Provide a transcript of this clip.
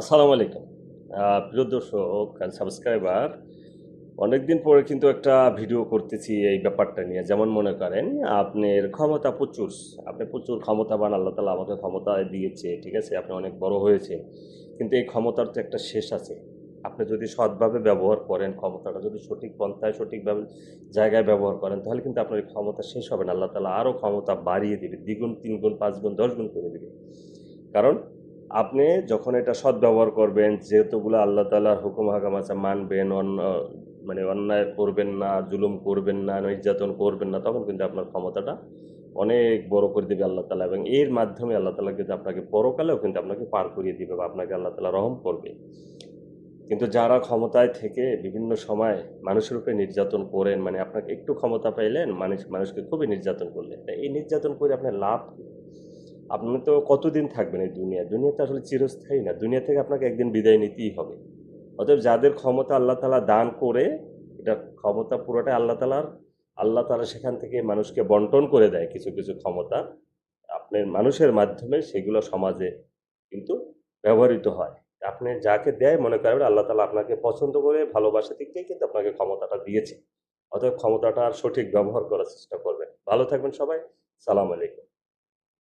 আসসালামু আলাইকুম। প্রিয় দর্শক সাবস্ক্রাইবার অনেকদিন পরে কিন্তু একটা ভিডিও করতেছি এই ব্যাপারটা নিয়ে। যেমন মনে করেন, আপনার ক্ষমতা প্রচুর। আপনি প্রচুর ক্ষমতাবান আল্লাহ তালা আমাকে ক্ষমতা দিয়েছে, ঠিক আছে? আপনি অনেক বড় হয়েছে কিন্তু এই ক্ষমতার তো একটা শেষ আছে। আপনি যদি সৎভাবে ব্যবহার করেন, ক্ষমতাটা যদি সঠিক পন্থায় সঠিকভাবে জায়গায় ব্যবহার করেন, তাহলে কিন্তু আপনার এই ক্ষমতা শেষ হবে না। আল্লাহ তালা আরও ক্ষমতা বাড়িয়ে দিবে। দ্বিগুণ, তিনগুণ পাঁচ গুণ দশ গুণ করে দেবে। কারণ আপনি যখন এটা সৎ ব্যবহার করবেন, যেহেতুগুলো আল্লাহ তালার হুকুম হাকাম আছে, মানবেন, অন্য মানে অন্যায় করবেন না, জুলুম করবেন না, নির্যাতন করবেন না, তখন কিন্তু আপনার ক্ষমতাটা অনেক বড় করে দিবে আল্লাহ তালা এবং এর মাধ্যমে আল্লাহ তালা কিন্তু আপনাকে পরকালেও কিন্তু আপনাকে পার করিয়ে দিবে বা আপনাকে আল্লাহ তালা রহম করবে। কিন্তু যারা ক্ষমতায় থেকে বিভিন্ন সময় মানুষের উপরে নির্যাতন করেন মানে আপনাকে একটু ক্ষমতা পাইলেন, মানুষ, মানুষকে খুবই নির্যাতন করলেন এই নির্যাতন করে আপনার লাভ কি? আপনি তো কতদিন থাকবেন এই দুনিয়া? দুনিয়া তো আসলে চিরস্থায়ী না। দুনিয়া থেকে আপনাকে একদিন বিদায় নিতেই হবে। অতএব যাদের ক্ষমতা আল্লাহ তালা দান করে, এটা ক্ষমতা পুরোটাই আল্লাহ তালার আল্লাহ তালা সেখান থেকে মানুষকে বন্টন করে দেয় কিছু কিছু ক্ষমতা। আপনার মানুষের মাধ্যমে সেগুলো সমাজে কিন্তু ব্যবহৃত হয়। আপনি যাকে দেয় মনে করবেন আল্লাহ তালা আপনাকে পছন্দ করে, ভালোবাসা দিক থেকে কিন্তু আপনাকে ক্ষমতাটা দিয়েছে। অতএব ক্ষমতাটার সঠিক ব্যবহার করার চেষ্টা করবেন। ভালো থাকবেন সবাই। সালাম আলাইকুম।